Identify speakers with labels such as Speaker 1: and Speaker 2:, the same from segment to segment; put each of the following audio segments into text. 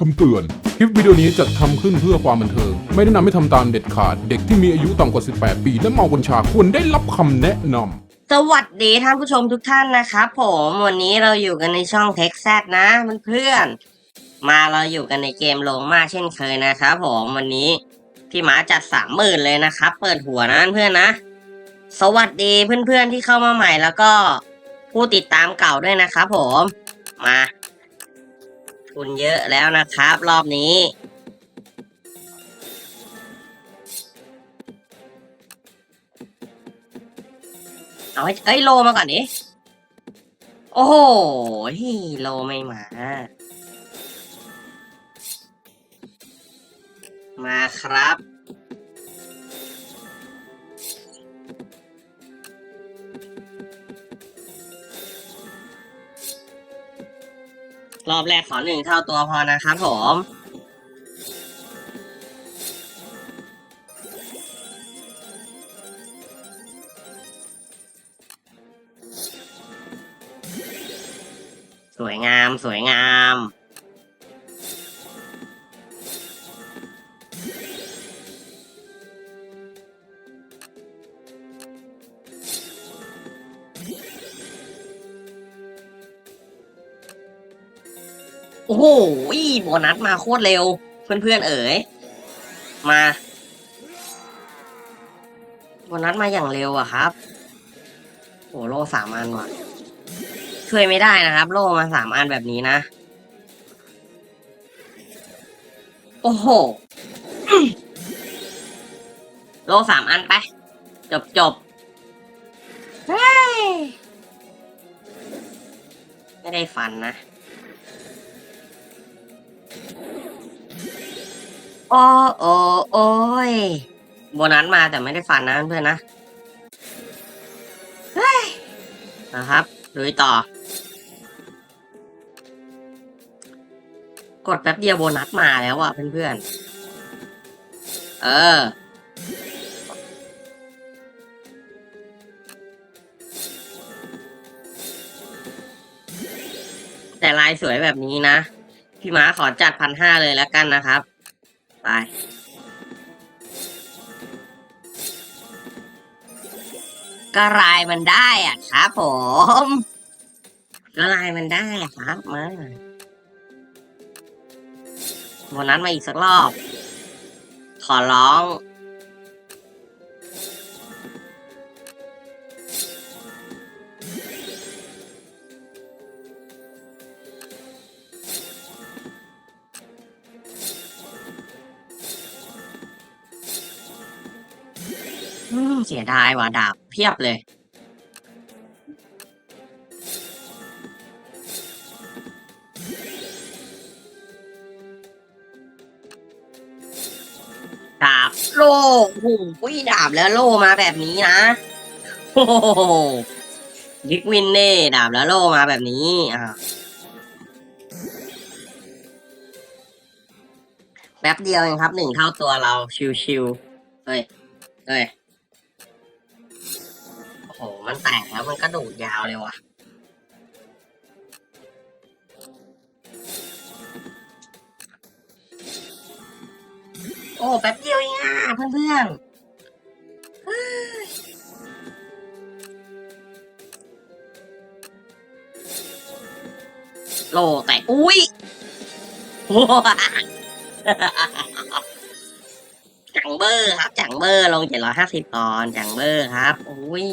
Speaker 1: คำเตือน คลิปวิดีโอนี้จัดทำขึ้นเพื่อความบันเทิง ไม่แนะนำให้ทำตามเด็ดขาด เด็กที่มีอายุต่ำกว่า 18 ปี และเมากัญชาควรได้รับคำแนะนำ
Speaker 2: สวัสดีท่านผู้ชมทุกท่านนะครับผมวันนี้เราอยู่กันในช่องเท็กซัสนะเพื่อนๆมาเราอยู่กันในเกมโลงมาเช่นเคยนะครับผมวันนี้พี่หมาจัดสามหมื่นเลยนะครับ เปิดหัวนะเพื่อนๆนะ สวัสดีเพื่อนๆที่เข้ามาใหม่แล้วก็ผู้ติดตามเก่าด้วยนะครับผมมา คุณเยอะแล้วนะครับ รอบนี้ เอาให้เอ้ยโลมาก่อนดิโอ้โหโลไม่มา มาครับ รอบแรกขอหนึ่งเท่าตัวพอนะครับผม สวยงามสวยงาม โอ้โหโบนัสมาโคตรเร็ว เพื่อนๆเอ๋ย มาโบนัสมาอย่างเร็วอะครับโอ้โลสามอันว่ะช่วยไม่ได้นะครับ โลมาสามอันแบบนี้นะ โอ้โห โลสามอันไป จบจบเฮ้ยไม่ได้ฟันนะ โอ้โอ้โอ้ยโบนัสมาแต่ไม่ได้ฟันนะเพื่อนๆนะเฮ้ยนะครับลุยต่อ กดแป๊บเดียวโบนัสมาแล้วอะเพื่อนๆ เออ แต่ลายสวยแบบนี้นะ พี่ม้าขอจัดพันห้าเลยแล้วกันนะครับ ไป ก็ลายมันได้อะครับผม ก็ลายมันได้อะครับมาวันนั้นมาอีกสักรอบ ขอร้อง เสียดายว่ะดาบเพียบเลย ดาบโล่โอ้โหดาบแล้วโล่มาแบบนี้นะโอ้โหยิกวินเน่ดาบแล้วโล่มาแบบนี้อ่าแป๊บเดียวเองครับหนึ่งเท่าตัวเราชิวๆเฮ้ย เฮ้ย โอ้โห มันแตกแล้วมันกระดูดยาวเลยว่ะ โอ้แป๊บเดียวเองอะเพื่อนๆโลแตกอุ้ย งเบอร์ครับจังเบอร์ลงเจ็ดร้อยห้าสิบตอนจังเบอร์ครับอุ้ย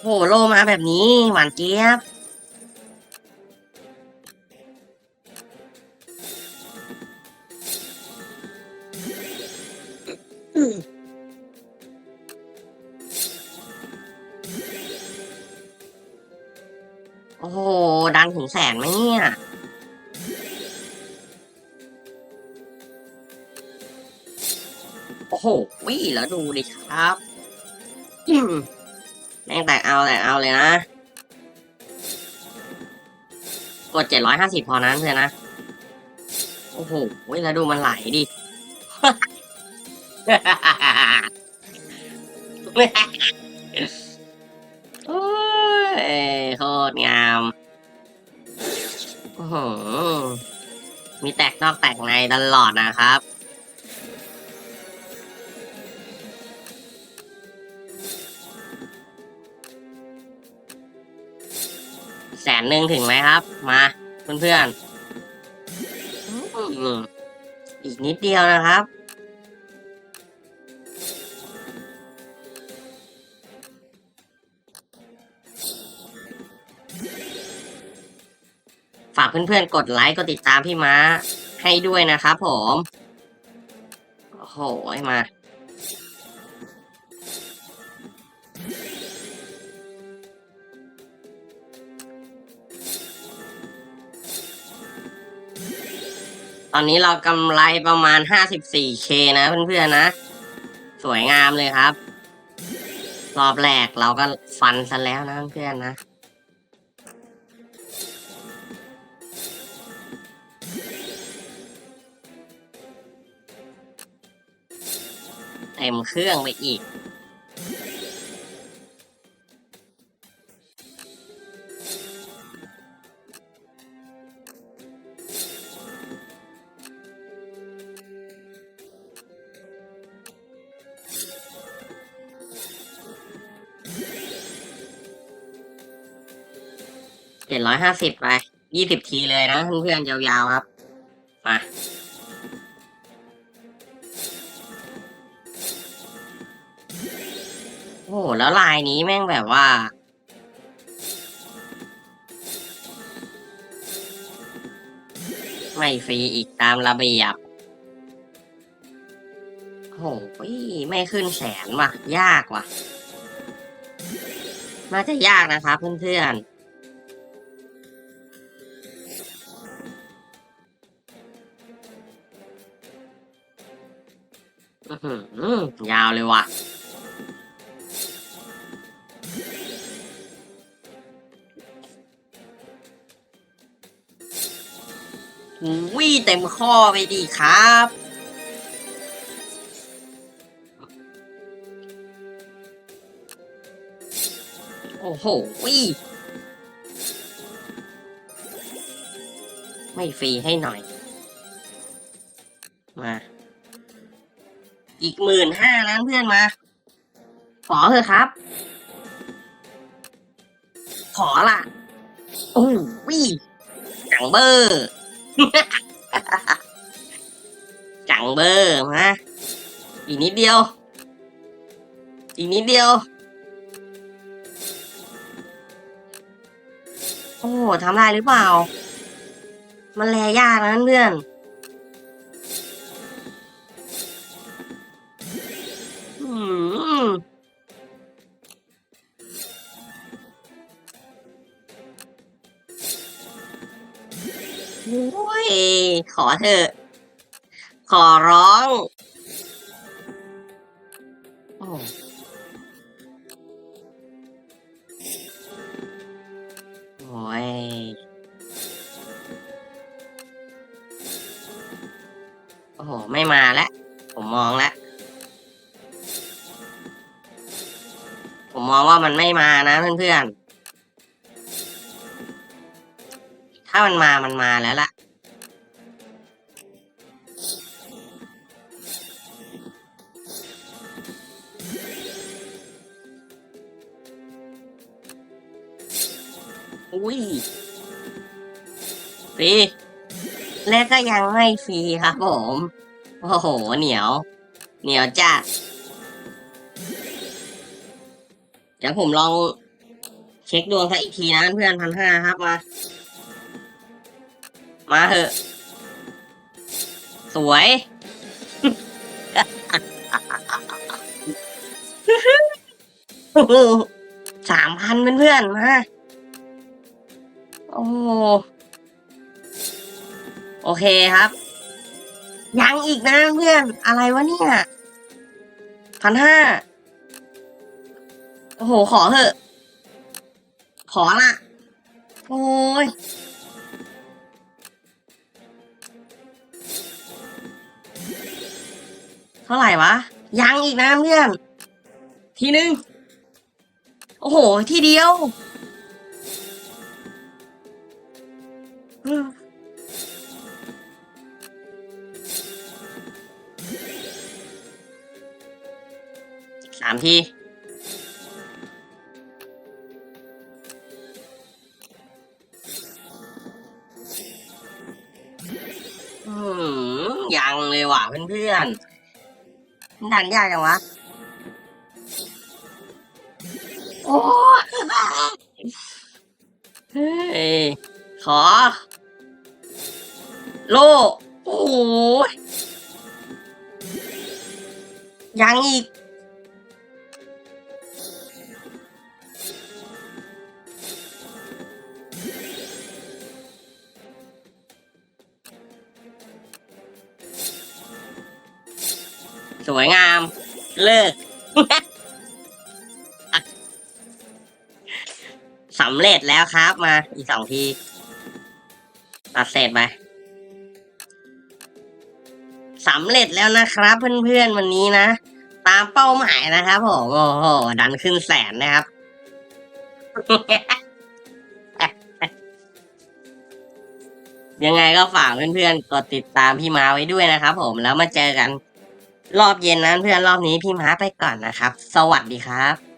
Speaker 2: โหโลมาแบบนี้หวานเจี๊ยบโอ้โห ดันถึงแสนไหมเนี่ย โอ้โหวิแล้วดูดิครับแม่งแตกเอาแตกเอาเลยนะ กดเจ็ดร้อยห้าสิบพอนั้นเพื่อนนะ โอ้โหวิแล้วดูมันไหลดิโอ้ยโคตรงามโอ้โหมีแตกนอกแตกในตลอดนะครับ แสนหนึ่งถึงไหมครับ มาเพื่อนๆอืมอีกนิดเดียวนะครับ ฝากเพื่อนๆ กดไลค์ กดติดตามพี่ม้าให้ด้วยนะครับผม โอ้โหมา ตอนนี้เรากำไรประมาณ 54k นะเพื่อนๆนะ สวยงามเลยครับ รอบแรกเราก็ฟันซะแล้วนะเพื่อนๆนะเต็มเครื่องไปอีก จ็ดร้อยห้าสิบไปยี่สิบทีเลยนะเพื่อนๆยาวๆครับมาโอ้แล้วลายนี้แม่งแบบว่า ไม่ฟรีอีกตามระเบียบโอ้โหไม่ขึ้นแสนว่ะ ยากว่ะน่าจะยากนะครับเพื่อนๆ ยาวเลยว่ะ วิ่เต็มข้อไปดีครับ โอ้โหวิ่ไม่ฟรีให้หน่อย มา อีกหมื่นห้านะเพื่อนมา ขอเถอะครับ ขอละโอ้วิจังเบอร์ จังเบอร์มาอีกนิดเดียว อีกนิดเดียว โอ้ทำได้หรือเปล่า มันแลยากนะเพื่อน อ้ย ขอเถอะ ขอร้อง โอ้โอ้ยโอ้โห ไม่มาแล้ว ผมมองแล้ว ผมมองว่ามันไม่มานะเพื่อนๆ ถ้ามันมา มันมาแล้วล่ะ อุ้ยฟรีและก็ยังไม่ฟรีครับผม โอ้โห เหนียว เหนียวจัดเดี๋ยวผมลองเช็คดวงสักอีกทีนะเพื่อนพันห้าครับมา มาเถอะ สวย สามพันเพื่อนๆ มา โอ้โหโอเคครับ ยังอีกนะเพื่อน อะไรวะเนี่ยพันห้าโอ้โห ขอเถอะ ขอละ โอ้ย เท่าไหร่วะ ยังอีกนะเพื่อน ทีนึง โอ้โห ทีเดียว สามที ๆมันดันยากจังวะ โอ้เฮ้ย ขอ โล โอ้โหยังอีก สวยงาม เลิก สำเร็จแล้วครับมา อีกสองที ตัดเศษไปสำเร็จแล้วนะครับเพื่อนๆวันนี้นะ ตามเป้าหมายนะครับผมโอ้โหดันขึ้นแสนนะครับ ยังไงก็ฝากเพื่อนๆกดติดตามพี่มาไว้ด้วยนะครับผมแล้วมาเจอกัน รอบเย็นนั้นเพื่อนรอบนี้พี่ม้าไปก่อนนะครับ สวัสดีครับ